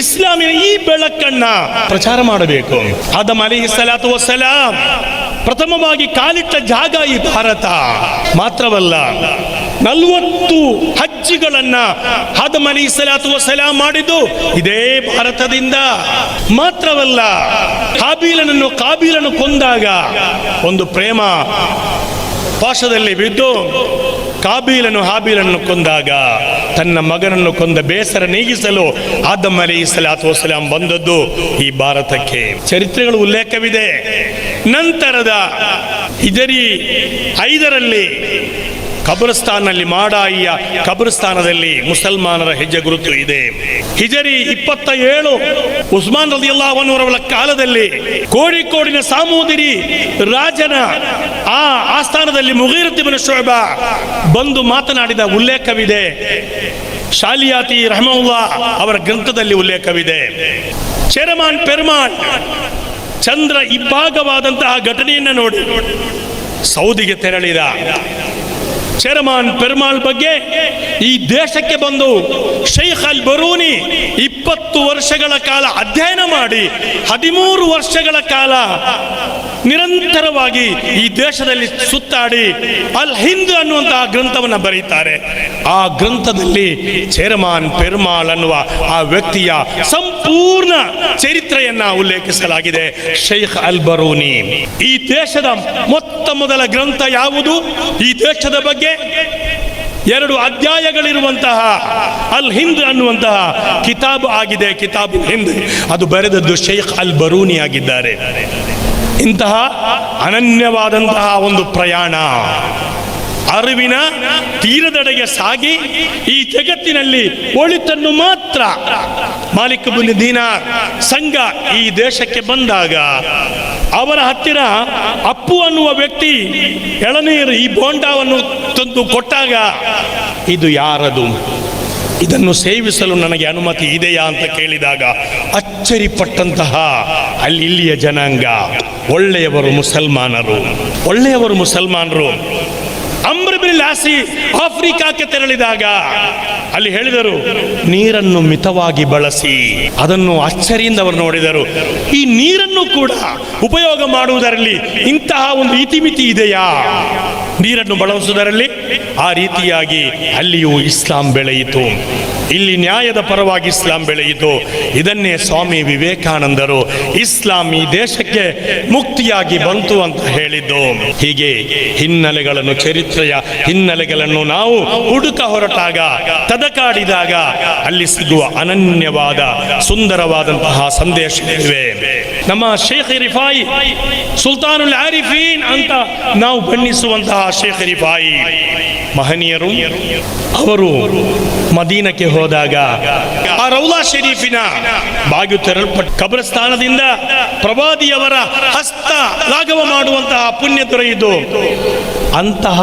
ಇಸ್ಲಾಮಿನ ಈ ಬೆಳಕನ್ನ ಪ್ರಚಾರ ಮಾಡಬೇಕು. ಆದಮ್ ಅಲಿ ಸಲಾತು ವಸಲಾಂ ಪ್ರಥಮವಾಗಿ ಕಾಲಿಟ್ಟ ಜಾಗ ಈ ಭಾರತ. ಮಾತ್ರವಲ್ಲ, ನಲ್ವತ್ತು ಹಜ್ಜಿಗಳನ್ನ ಆದಮ್ ಅಲಿ ಸಲಾತು ವಸಲಾಂ ಮಾಡಿದ್ದು ಇದೇ ಭಾರತದಿಂದ. ಮಾತ್ರವಲ್ಲ, ಕಾಬೀಲನನ್ನು ಕಾಬೀಲನ್ನು ಕೊಂದಾಗ ಒಂದು ಪ್ರೇಮ ಪಾಶದಲ್ಲಿ ಬಿದ್ದು ಕಾಬೀಲನು ಹಾಬೀಲನ್ನು ಕೊಂದಾಗ ತನ್ನ ಮಗನನ್ನು ಕೊಂದ ಬೇಸರ ನೀಗಿಸಲು ಆದಮ್ ಅಲಿ ಸಲಾತು ವಸಲಾಂ ಬಂದದ್ದು ಈ ಭಾರತಕ್ಕೆ. ಚರಿತ್ರೆಗಳು ಉಲ್ಲೇಖವಿದೆ. ನಂತರದ ಇದರಿ ಐದರಲ್ಲಿ ಕಬ್ರಸ್ತಾನಲ್ಲಿ ಮಾಡಾಯಿಯ ಕಬ್ರಸ್ತಾನದಲ್ಲಿ ಮುಸಲ್ಮಾನರ ಹೆಜ್ಜೆ ಗುರುತು ಇದೆ. ಹಿಜರಿ ಇಪ್ಪತ್ತ ಏಳು ಉಸ್ಮಾನ್ ರದಿಯಲ್ಲಾಹನವರ ಕಾಲದಲ್ಲಿ ಕೋಡಿಕೋಡಿನ ಸಾಮೂದಿರಿ ರಾಜನ ಆ ಆಸ್ಥಾನದಲ್ಲಿ ಮುಗೀರತಿಬನ ಶೋಭ ಬಂದು ಮಾತನಾಡಿದ ಉಲ್ಲೇಖವಿದೆ. ಶಾಲಿಯಾತಿ ರಹಮುಲ್ಲಾ ಅವರ ಗ್ರಂಥದಲ್ಲಿ ಉಲ್ಲೇಖವಿದೆ. ಚೆರಮಾನ್ ಪೆರ್ಮಾನ್ ಚಂದ್ರ ಇಬ್ಬಾಗವಾದಂತಹ ಘಟನೆಯನ್ನ ನೋಡಿ ಸೌದಿಗೆ ತೆರಳಿದ. ಚೆರಮಾನ್ ಪೆರ್ಮಾಳ್ ಬಗ್ಗೆ ಈ ದೇಶಕ್ಕೆ ಬಂದು ಶೈಖ್ ಅಲ್ ಬರೂನಿ ಇಪ್ಪತ್ತು ವರ್ಷಗಳ ಕಾಲ ಅಧ್ಯಯನ ಮಾಡಿ, ಹದಿಮೂರು ವರ್ಷಗಳ ಕಾಲ ನಿರಂತರವಾಗಿ ಈ ದೇಶದಲ್ಲಿ ಸುತ್ತಾಡಿ ಅಲ್ ಹಿಂದ್ ಅನ್ನುವಂತಹ ಗ್ರಂಥವನ್ನು ಬರೀತಾರೆ. ಆ ಗ್ರಂಥದಲ್ಲಿ ಚೇರ್ಮಾನ್, ಪೆರ್ಮಾಲ್ ಅನ್ನುವ ಆ ವ್ಯಕ್ತಿಯ ಸಂಪೂರ್ಣ ಚರಿತ್ರೆಯನ್ನ ಉಲ್ಲೇಖಿಸಲಾಗಿದೆ. ಶೈಖ್ ಅಲ್ ಬರೂನಿ ಈ ದೇಶದ ಮೊತ್ತ ಮೊದಲ ಗ್ರಂಥ ಯಾವುದು? ಈ ದೇಶದ ಬಗ್ಗೆ ಎರಡು ಅಧ್ಯಾಯಗಳಿರುವಂತಹ ಅಲ್ ಹಿಂದ್ ಅನ್ನುವಂತಹ ಕಿತಾಬ್ ಆಗಿದೆ, ಕಿತಾಬ್ ಹಿಂದ್. ಅದು ಬರೆದದ್ದು ಶೇಖ್ ಅಲ್ ಬರೂನಿ ಆಗಿದ್ದಾರೆ. ಇಂತಹ ಅನನ್ಯವಾದಂತಹ ಒಂದು ಪ್ರಯಾಣ. ಅರಿವಿನ ತೀರದಡೆಗೆ ಸಾಗಿ ಈ ಜಗತ್ತಿನಲ್ಲಿ ಒಳಿತನ್ನು ಮಾತ್ರ. ಮಾಲಿಕ ದೀನಾರ್, ಸಂಘ ಈ ದೇಶಕ್ಕೆ ಬಂದಾಗ ಅವರ ಹತ್ತಿರ ಅಪ್ಪು ಅನ್ನುವ ವ್ಯಕ್ತಿ ಎಳನೀರು ಈ ಬೋಂಡಾವನ್ನು ತಂದು ಕೊಟ್ಟಾಗ, ಇದು ಯಾರದು? ಇದನ್ನು ಸೇವಿಸಲು ನನಗೆ ಅನುಮತಿ ಇದೆಯಾ? ಅಂತ ಕೇಳಿದಾಗ, ಅಚ್ಚರಿಪಟ್ಟಂತಹ ಅಲ್ಲಿ ಇಲ್ಲಿಯ ಜನಾಂಗ, ಒಳ್ಳೆಯವರು ಮುಸಲ್ಮಾನರು ಒಳ್ಳೆಯವರು ಮುಸಲ್ಮಾನರು ಅಮ್ರಬಿಲ್ ಆಫ್ರಿಕಾಕ್ಕೆ ತೆರಳಿದಾಗ ಅಲ್ಲಿ ಹೇಳಿದರು, ನೀರನ್ನು ಮಿತವಾಗಿ ಬಳಸಿ. ಅದನ್ನು ಅಚ್ಚರಿಯಿಂದ ಅವರು ನೋಡಿದರು. ಈ ನೀರನ್ನು ಕೂಡ ಉಪಯೋಗ ಮಾಡುವುದರಲ್ಲಿ ಇಂತಹ ಒಂದು ಇತಿಮಿತಿ ಇದೆಯಾ? ನೀರನ್ನು ಬಳಸುವುದರಲ್ಲಿ ಆ ರೀತಿಯಾಗಿ ಅಲ್ಲಿಯೂ ಇಸ್ಲಾಂ ಬೆಳೆಯಿತು. ಇಲ್ಲಿ ನ್ಯಾಯದ ಪರವಾಗಿ ಇಸ್ಲಾಂ ಬೆಳೆಯಿತು. ಇದನ್ನೇ ಸ್ವಾಮಿ ವಿವೇಕಾನಂದರು ಇಸ್ಲಾಂ ಈ ದೇಶಕ್ಕೆ ಮುಕ್ತಿಯಾಗಿ ಬಂತು ಅಂತ ಹೇಳಿದ್ದು. ಹೀಗೆ ಹಿನ್ನೆಲೆಗಳನ್ನು ಚರಿತ್ರೆಯ ಹಿನ್ನೆಲೆಗಳನ್ನು ನಾವು ಹುಡುಕ ಹೊರಟಾಗ, ತದಕಾಡಿದಾಗ ಅಲ್ಲಿ ಸಿಗುವ ಅನನ್ಯವಾದ, ಸುಂದರವಾದಂತಹ ಸಂದೇಶಗಳಿವೆ ನಮ್ಮ ಶೇಖ್ ರಿಫಾಯಿ, ಸುಲ್ತಾನುಲ್ ಆರಿಫೀನ್ ಅಂತ ನಾವು ಬಣ್ಣಿಸುವಂತಹ ಶೇಖ್ ರಿಫಾಯಿ. ಮಹನೀಯರು, ಅವರು ಮದೀನಕ್ಕೆ ಹೋದಾಗ ಆ ರೌಲಾ ಶರೀಫಿನ ಬಾಗಿಲು ತೆರಲ್ಪಟ್ಟ ಕಬ್ರಸ್ಥಾನದಿಂದ ಪ್ರವಾದಿಯವರ ಹಸ್ತ ಲಾಘವ ಮಾಡುವಂತಹ ಪುಣ್ಯ ದೊರೆಯಿತು. ಅಂತಹ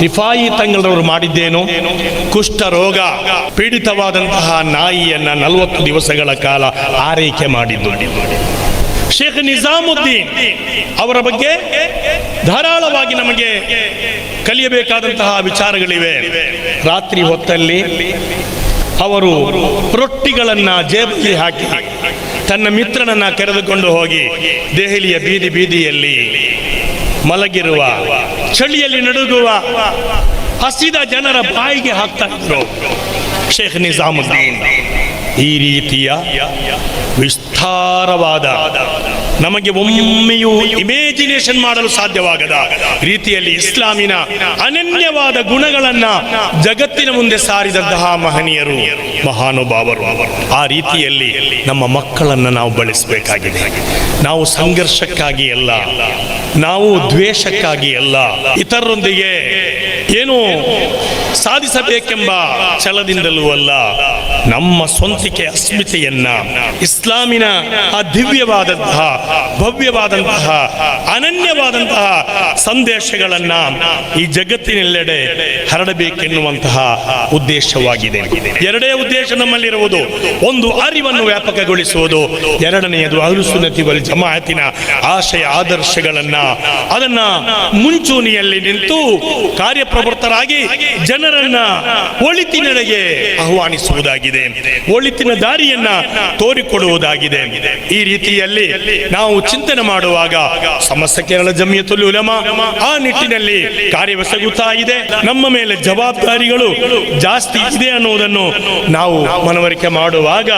ರಿಫಾಯಿ ತಂಗಳವರು ಮಾಡಿದ್ದೇನು? ಕುಷ್ಠ ರೋಗ, ಪೀಡಿತವಾದಂತಹ ನಾಯಿಯನ್ನ ನಲವತ್ತು ದಿವಸಗಳ ಕಾಲ ಆರೈಕೆ ಮಾಡಿದ್ದು. ಶೇಖ್ ನಿಜಾಮುದ್ದೀನ್ ಅವರ ಬಗ್ಗೆ ಧಾರಾಳವಾಗಿ ನಮಗೆ ಕಲಿಯಬೇಕಾದಂತಹ ವಿಚಾರಗಳಿವೆ. ರಾತ್ರಿ ಹೊತ್ತಲ್ಲಿ ಅವರು ರೊಟ್ಟಿಗಳನ್ನ ಜೇಬಿಗೆ ಹಾಕಿ ತನ್ನ ಮಿತ್ರನನ್ನ ಕರೆದುಕೊಂಡು ಹೋಗಿ ದೆಹಲಿಯ ಬೀದಿ ಬೀದಿಯಲ್ಲಿ ಮಲಗಿರುವ ಚಳಿಯಲ್ಲಿ ನಡುಗುವ ಹಸಿದ ಜನರ ಬಾಯಿಗೆ ಹಾಕ್ತಾ ಇದ್ರು. ಶೇಖ್ ನಿಜಾಮುದ್ದೀನ್. ಈ ರೀತಿಯ ವಿಸ್ತಾರವಾದ ನಮಗೆ ಒಮ್ಮೆಯೂ ಇಮೇಜಿನೇಷನ್ ಮಾಡಲು ಸಾಧ್ಯವಾಗದ ರೀತಿಯಲ್ಲಿ ಇಸ್ಲಾಮಿನ ಅನನ್ಯವಾದ ಗುಣಗಳನ್ನ ಜಗತ್ತಿನ ಮುಂದೆ ಸಾರಿದಂತಹ ಮಹನೀಯರು, ಮಹಾನುಭಾವರು. ಆ ರೀತಿಯಲ್ಲಿ ನಮ್ಮ ಮಕ್ಕಳನ್ನ ನಾವು ಬಳಸಬೇಕಾಗಿದೆ. ನಾವು ಸಂಘರ್ಷಕ್ಕಾಗಿ ಅಲ್ಲ, ನಾವು ದ್ವೇಷಕ್ಕಾಗಿ ಅಲ್ಲ, ಇತರರೊಂದಿಗೆ ಏನು ಸಾಧಿಸಬೇಕೆಂಬ ಛಲದಿಂದಲೂ ಅಲ್ಲ, ನಮ್ಮ ಸ್ವಂತಿಕೆ ಅಸ್ಮಿತೆಯನ್ನ ಇಸ್ಲಾಮಿನ ಆ ದಿವ್ಯವಾದಂತಹ, ಭವ್ಯವಾದಂತಹ, ಅನನ್ಯವಾದಂತಹ ಸಂದೇಶಗಳನ್ನ ಈ ಜಗತ್ತಿನೆಲ್ಲೆಡೆ ಹರಡಬೇಕೆನ್ನುವಂತಹ ಉದ್ದೇಶವಾಗಿದೆ. ಎರಡೇ ಉದ್ದೇಶ ನಮ್ಮಲ್ಲಿರುವುದು, ಒಂದು ಅರಿವನ್ನು ವ್ಯಾಪಕಗೊಳಿಸುವುದು, ಎರಡನೆಯದು ಅಹ್ಲುಸುನ್ನತಿ ವಲ್ ಜಮಾಯತಿನ ಆಶಯ ಆದರ್ಶಗಳನ್ನ, ಅದನ್ನ ಮುಂಚೂಣಿಯಲ್ಲಿ ನಿಂತು ಕಾರ್ಯಪ್ರವೃತ್ತರಾಗಿ ಜನ ಜನರನ್ನ ಒಳಿತಿನೆಡೆಗೆ ಆಹ್ವಾನಿಸುವುದಾಗಿದೆ. ಒಳಿತಿನ ದಾರಿಯನ್ನ ತೋರಿಕೊಡುವುದಾಗಿದೆ. ಈ ರೀತಿಯಲ್ಲಿ ನಾವು ಚಿಂತನೆ ಮಾಡುವಾಗ ಸಮಸ್ತ ಕೇರಳ ಜಮಿಯತುಲ್ ಉಲಮ ಆ ನಿಟ್ಟಿನಲ್ಲಿ ಕಾರ್ಯವೆಸಗುತ್ತಾ ಇದೆ. ನಮ್ಮ ಮೇಲೆ ಜವಾಬ್ದಾರಿಗಳು ಜಾಸ್ತಿ ಇದೆ ಅನ್ನುವುದನ್ನು ನಾವು ಮನವರಿಕೆ ಮಾಡುವಾಗ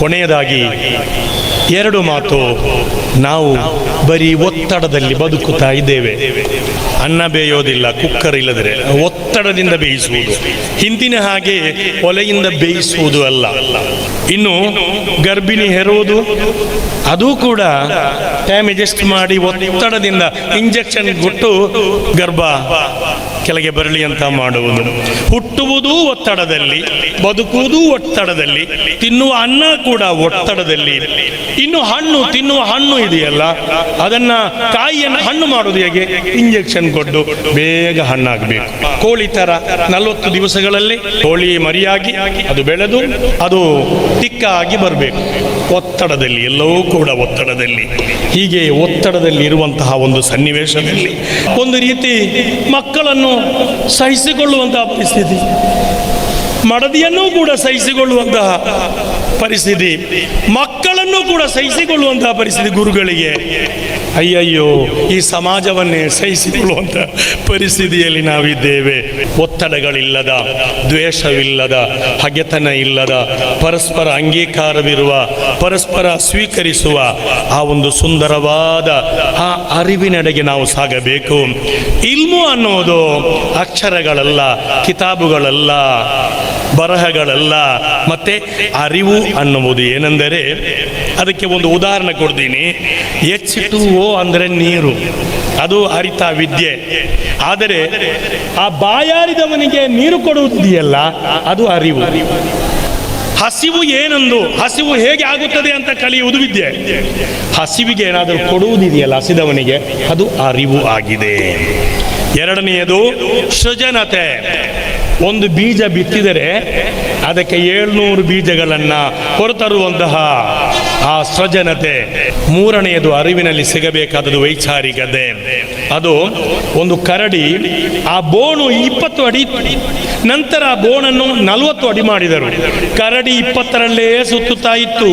ಕೊನೆಯದಾಗಿ ಎರಡು ಮಾತು. ನಾವು ಬರೀ ಒತ್ತಡದಲ್ಲಿ ಬದುಕುತ್ತಾ ಇದ್ದೇವೆ. ಅನ್ನ ಬೇಯೋದಿಲ್ಲ, ಕುಕ್ಕರ್ ಇಲ್ಲದರೆ ಒತ್ತಡದಿಂದ ಬೇಯಿಸುವುದು. ಹಿಂದಿನ ಹಾಗೆ ಒಲೆಯಿಂದ ಬೇಯಿಸುವುದು ಅಲ್ಲ. ಇನ್ನು ಗರ್ಭಿಣಿ ಹೆರುವುದು, ಅದು ಕೂಡ ಟೈಮ್ ಅಡ್ಜಸ್ಟ್ ಮಾಡಿ ಒತ್ತಡದಿಂದ ಇಂಜೆಕ್ಷನ್ ಕೊಟ್ಟು ಗರ್ಭ ಕೆಳಗೆ ಬರಲಿ ಅಂತ ಮಾಡುವುದು. ಹುಟ್ಟುವುದು ಒತ್ತಡದಲ್ಲಿ, ಬದುಕುವುದು ಒತ್ತಡದಲ್ಲಿ, ತಿನ್ನುವ ಅನ್ನ ಕೂಡ ಒತ್ತಡದಲ್ಲಿ. ಇನ್ನು ಹಣ್ಣು, ತಿನ್ನುವ ಹಣ್ಣು ಇದೆಯಲ್ಲ, ಅದನ್ನ ಕಾಯಿಯನ್ನು ಹಣ್ಣು ಮಾಡುವುದು ಹೇಗೆ? ಇಂಜೆಕ್ಷನ್ ಕೊಟ್ಟು ಬೇಗ ಹಣ್ಣಾಗಬೇಕು. ಕೋಳಿ ತರ ನಲವತ್ತು ದಿವಸಗಳಲ್ಲಿ ಕೋಳಿ ಮರಿಯಾಗಿ ಅದು ಬೆಳೆದು ಅದು ತಿಕ್ಕಾಗಿ ಬರಬೇಕು. ಒತ್ತಡದಲ್ಲಿ, ಎಲ್ಲವೂ ಕೂಡ ಒತ್ತಡದಲ್ಲಿ, ಹೀಗೆ ಒತ್ತಡದಲ್ಲಿ ಇರುವಂತಹ ಒಂದು ಸನ್ನಿವೇಶದಲ್ಲಿ, ಒಂದು ರೀತಿ ಮಕ್ಕಳನ್ನು ಸಹಿಸಿಕೊಳ್ಳುವಂತಹ ಪರಿಸ್ಥಿತಿ, ಮಡದಿಯನ್ನೂ ಕೂಡ ಸಹಿಸಿಕೊಳ್ಳುವಂತಹ ಪರಿಸ್ಥಿತಿ, ಮಕ್ಕಳನ್ನು ಕೂಡ ಸಹಿಸಿಕೊಳ್ಳುವಂತಹ ಪರಿಸ್ಥಿತಿ ಗುರುಗಳಿಗೆ ಅಯ್ಯಯ್ಯೋ, ಈ ಸಮಾಜವನ್ನೇ ಸಹಿಸಿಕೊಳ್ಳುವಂಥ ಪರಿಸ್ಥಿತಿಯಲ್ಲಿ ನಾವಿದ್ದೇವೆ. ಒತ್ತಡಗಳಿಲ್ಲದ, ದ್ವೇಷವಿಲ್ಲದ, ಹಗೆತನ ಇಲ್ಲದ, ಪರಸ್ಪರ ಅಂಗೀಕಾರವಿರುವ, ಪರಸ್ಪರ ಸ್ವೀಕರಿಸುವ ಆ ಒಂದು ಸುಂದರವಾದ, ಆ ಅರಿವಿನೆಡೆಗೆ ನಾವು ಸಾಗಬೇಕು. ಇಲ್ಮು ಅನ್ನೋದು ಅಕ್ಷರಗಳಲ್ಲ, ಕಿತಾಬುಗಳಲ್ಲ, ಬರಹಗಳಲ್ಲ. ಮತ್ತೆ ಅರಿವು ಅನ್ನುವುದು ಏನೆಂದರೆ, ಅದಕ್ಕೆ ಒಂದು ಉದಾಹರಣೆ ಕೊಡ್ತೀನಿ. ಎಚ್ ಟು ಅಂದರೆ ನೀರು. ಅದು ಅರಿತ ವಿದ್ಯೆ. ಆದರೆ ಆ ಬಾಯಾರಿದವನಿಗೆ ನೀರು ಕೊಡುವುದಿಯಲ್ಲ ಅದು ಅರಿವು. ಹಸಿವು ಏನೆಂದು? ಹಸಿವು ಹೇಗೆ ಆಗುತ್ತದೆ ಅಂತ ಕಲಿಯುವುದು ವಿದ್ಯೆ. ಹಸಿವಿಗೆ ಏನಾದರೂ ಕೊಡುವುದಿದೆಯಲ್ಲ ಹಸಿದವನಿಗೆ, ಅದು ಅರಿವು ಆಗಿದೆ. ಎರಡನೆಯದು ಸೃಜನತೆ. ಒಂದು ಬೀಜ ಬಿತ್ತಿದರೆ ಅದಕ್ಕೆ ಏಳ್ನೂರು ಬೀಜಗಳನ್ನು ಹೊರತರುವಂತಹ ಆ ಸ್ವಜನತೆ ಮೂರನೆಯದು ಅರಿವಿನಲ್ಲಿ ಸಿಗಬೇಕಾದದ್ದು ವೈಚಾರಿಕತೆ ಅದು ಒಂದು ಕರಡಿ, ಆ ಬೋಣು ಇಪ್ಪತ್ತು ಅಡಿ. ನಂತರ ಆ ಬೋಣನ್ನು ನಲವತ್ತು ಅಡಿ ಮಾಡಿದರು. ಕರಡಿ ಇಪ್ಪತ್ತರಲ್ಲೇ ಸುತ್ತುತ್ತಾ ಇತ್ತು.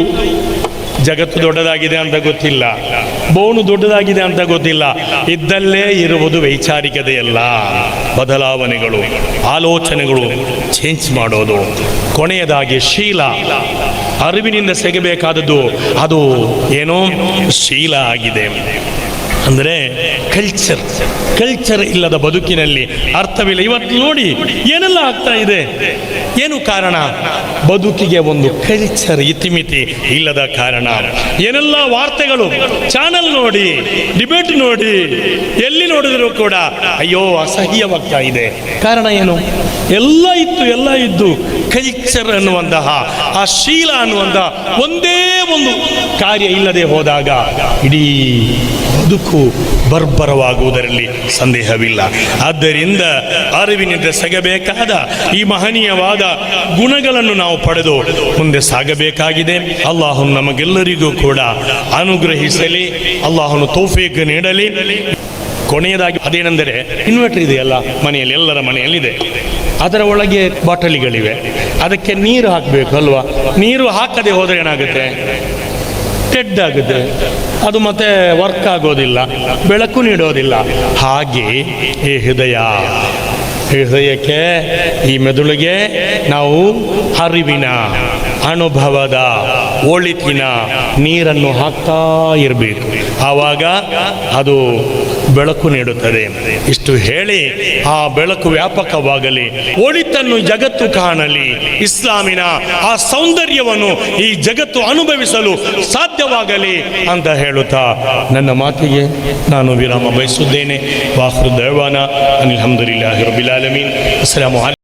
ಜಗತ್ತು ದೊಡ್ಡದಾಗಿದೆ ಅಂತ ಗೊತ್ತಿಲ್ಲ. ಬೋನು ದೊಡ್ಡದಾಗಿದೆ ಅಂತ ಗೊತ್ತಿಲ್ಲ. ಇದ್ದಲ್ಲೇ ಇರುವುದು ವೈಚಾರಿಕತೆಯಲ್ಲ. ಬದಲಾವಣೆಗಳು, ಆಲೋಚನೆಗಳು ಚೇಂಜ್ ಮಾಡೋದು. ಕೊನೆಯದಾಗಿ ಶೀಲ. ಅರಿವಿನಿಂದ ಸೆಗಬೇಕಾದದ್ದು ಅದು ಏನೋ ಶೀಲ ಆಗಿದೆ. ಅಂದರೆ ಕಲ್ಚರ್ ಕಲ್ಚರ್ ಇಲ್ಲದ ಬದುಕಿನಲ್ಲಿ ಅರ್ಥವಿಲ್ಲ. ಇವತ್ತು ನೋಡಿ ಏನೆಲ್ಲ ಆಗ್ತಾ ಇದೆ? ಏನು ಕಾರಣ? ಬದುಕಿಗೆ ಒಂದು ಕಲ್ಚರ್ ಇತಿಮಿತಿ ಇಲ್ಲದ ಕಾರಣ. ಏನೆಲ್ಲ ವಾರ್ತೆಗಳು? ಚಾನಲ್ ನೋಡಿ, ಡಿಬೇಟ್ ನೋಡಿ, ಎಲ್ಲಿ ನೋಡಿದ್ರು ಕೂಡ ಅಯ್ಯೋ, ಅಸಹ್ಯವಾಗ್ತಾ ಇದೆ. ಕಾರಣ ಏನು? ಎಲ್ಲ ಇತ್ತು, ಎಲ್ಲ ಇದ್ದು ಕಲ್ಚರ್ ಅನ್ನುವಂತಹ, ಆ ಶೀಲ ಅನ್ನುವಂತಹ ಒಂದೇ ಒಂದು ಕಾರ್ಯ ಇಲ್ಲದೆ ಹೋದಾಗ ಇಡೀ ಬದುಕು ಬರ್ಬರವಾಗುವುದರಲ್ಲಿ ಸಂದೇಹವಿಲ್ಲ. ಆದ್ದರಿಂದ ಅರಿವಿನಿಂದ ಸಗಬೇಕಾದ ಈ ಮಹನೀಯವಾದ ಗುಣಗಳನ್ನು ನಾವು ಪಡೆದು ಮುಂದೆ ಸಾಗಬೇಕಾಗಿದೆ. ಅಲ್ಲಾಹು ನಮಗೆಲ್ಲರಿಗೂ ಕೂಡ ಅನುಗ್ರಹಿಸಲಿ. ಅಲ್ಲಾಹನು ತೌಫೀಕ್ ನೀಡಲಿ. ಕೊನೆಯದಾಗಿ ಅದೇನೆಂದರೆ ಇನ್ವರ್ಟರ್ ಇದೆಯಲ್ಲ? ಮನೆಯಲ್ಲಿ, ಎಲ್ಲರ ಮನೆಯಲ್ಲಿದೆ. ಅದರ ಒಳಗೆ ಬಾಟಲಿಗಳಿವೆ. ಅದಕ್ಕೆ ನೀರು ಹಾಕಬೇಕು ಅಲ್ವಾ? ನೀರು ಹಾಕದೆ ಹೋದರೆ ಏನಾಗುತ್ತೆ? ಟೆಡ್ ಆಗುತ್ತೆ. ಅದು ಮತ್ತೆ ವರ್ಕ್ ಆಗೋದಿಲ್ಲ. ಬೆಳಕು ನೀಡೋದಿಲ್ಲ. ಹಾಗೆ ಈ ಹೃದಯ ಹೃದಯಕ್ಕೆ ಈ ಮೆದುಳಿಗೆ ನಾವು ಅರಿವಿನ ಅನುಭವದ ಒಳಿತಿನ ನೀರನ್ನು ಹಾಕ್ತಾ ಇರಬೇಕು. ಆವಾಗ ಅದು ಬೆಳಕು ನೀಡುತ್ತದೆ. ಇಷ್ಟು ಹೇಳಿ ಆ ಬೆಳಕು ವ್ಯಾಪಕವಾಗಲಿ, ಒಳಿತನ್ನು ಜಗತ್ತು ಕಾಣಲಿ, ಇಸ್ಲಾಮಿನ ಆ ಸೌಂದರ್ಯವನ್ನು ಈ ಜಗತ್ತು ಅನುಭವಿಸಲು ಸಾಧ್ಯವಾಗಲಿ ಅಂತ ಹೇಳುತ್ತಾ ನನ್ನ ಮಾತಿಗೆ ನಾನು ವಿರಾಮ ಬಯಸುತ್ತೇನೆ. ವಾಹೃ ದೇವಾನ ಅನಿಲ್ಹಮ್ದುಲಿಲ್ಲಾಹಿ ರಬಿಲ್ ಆಲಮೀನ್. ಅಸ್ಸಲಾಮು